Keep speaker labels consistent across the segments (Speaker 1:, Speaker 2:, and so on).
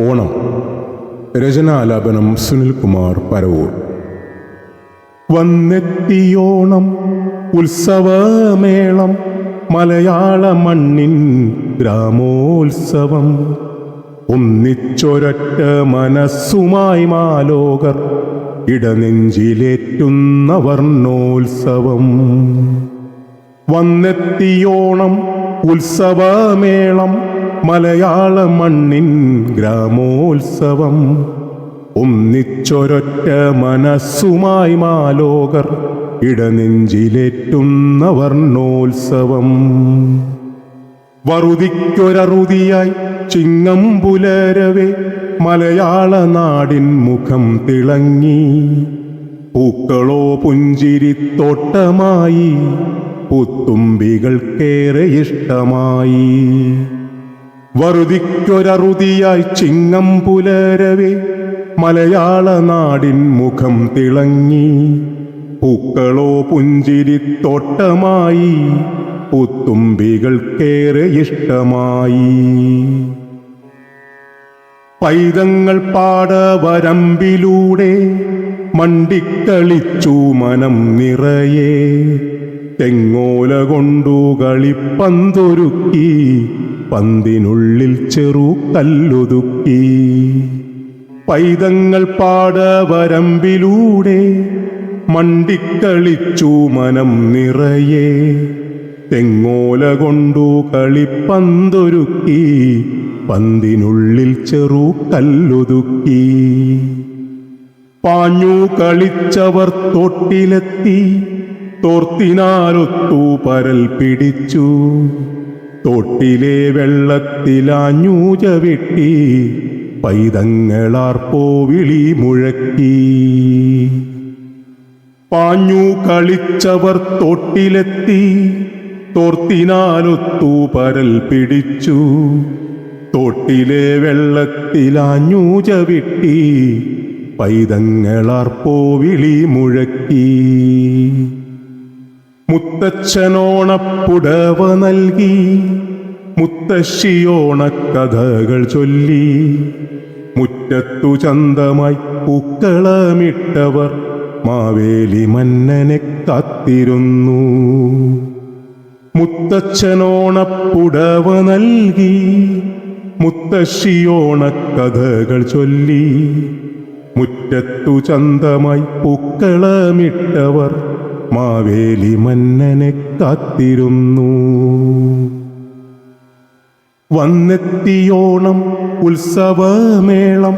Speaker 1: ഓണം. രചനാലാപനം സുനിൽകുമാർ പരവൂർ. വന്നെത്തിയോണം ഉത്സവമേളം മലയാള മണ്ണിൻ ഗ്രാമോത്സവം. ഒന്നിച്ചൊരൊറ്റ മനസ്സുമായി മാലോകർ ഇടനെഞ്ചിലേറ്റുന്ന വർണോത്സവം വന്നെത്തിയോണം ഉത്സവമേളം മലയാള മണ്ണിൻ ഗ്രാമോത്സവം. ഒന്നിച്ചൊരൊറ്റ മനസ്സുമായി മാലോകർ ഇടനെഞ്ചിലേറ്റുന്ന വർണോത്സവം വറുതിക്കൊരറുതിയായി ചിങ്ങം പുലരവേ മലയാള നാടിൻ മുഖം തിളങ്ങി. പൂക്കളോ പുഞ്ചിരിത്തോട്ടമായി പുത്തുമ്പികൾക്കേറെ ഇഷ്ടമായി. വറുതിക്കൊരറുതിയായി ചിങ്ങം പുലരവേ. മലയാള നാടിൻ മുഖം തിളങ്ങി. പൂക്കളോ പുഞ്ചിരിത്തോട്ടമായി പുത്തുമ്പികൾക്കേറെ ഇഷ്ടമായി. പൈതങ്ങൾ പാടവരമ്പിലൂടെ മണ്ടിക്കളിച്ചു മനം നിറയെ. തെങ്ങോല കൊണ്ടു കളിപ്പന്തൊരുക്കി. പന്തിനുള്ളിൽ ചെറു കല്ലൊതുക്കി. പൈതങ്ങൾ പാടവരമ്പിലൂടെ മണ്ടിക്കളിച്ചു മനം നിറയെ. തെങ്ങോല കൊണ്ടു കളിപ്പന്തൊരുക്കി പന്തിനുള്ളിൽ ചെറു കല്ലൊതുക്കി. പാഞ്ഞു കളിച്ചവർ തൊട്ടിലെത്തി തോർത്തിനാലൊത്തു പരൽ പിടിച്ചു. തൊട്ടിലെ വെള്ളത്തിലാഞ്ഞു ചവിട്ടി പൈതങ്ങളാർപ്പോ വിളി മുഴക്കി. പാഞ്ഞു കളിച്ചവർ തൊട്ടിലെത്തി തോർത്തിനാലൊത്തു പരൽ പിടിച്ചു. തൊട്ടിലെ വെള്ളത്തിലാഞ്ഞു ചവിട്ടി പൈതങ്ങളാർപ്പോ വിളി മുഴക്കി. മുത്തച്ഛനോണപ്പുടവ നൽകി മുത്തശ്ശിയോണക്കഥകൾ ചൊല്ലി. മുറ്റത്തു ചന്തമായി പൂക്കളമിട്ടവർ മാവേലി മന്നനെ കാത്തിരുന്നു. മുത്തച്ഛനോണപ്പുടവ നൽകി മുത്തശ്ശിയോണക്കഥകൾ ചൊല്ലി. മുറ്റത്തു ചന്തമായി പൂക്കളമിട്ടവർ മാവേലി മന്നനെ കാത്തിരുന്നു. വന്നെത്തിയോണം ഉത്സവമേളം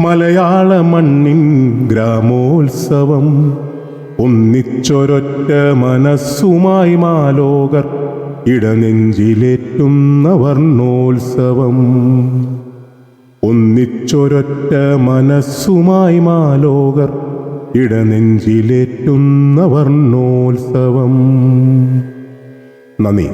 Speaker 1: മലയാള മണ്ണിൻ ഗ്രാമോത്സവം. ഒന്നിച്ചൊരൊറ്റ മനസ്സുമായി മാലോകർ ഇടനെഞ്ചിലേറ്റുന്ന വർണോത്സവം ഒന്നിച്ചൊരൊറ്റ മനസ്സുമായി മാലോകർ ഇടനെഞ്ചിലേറ്റുന്ന വർണോത്സവം നന്ദി.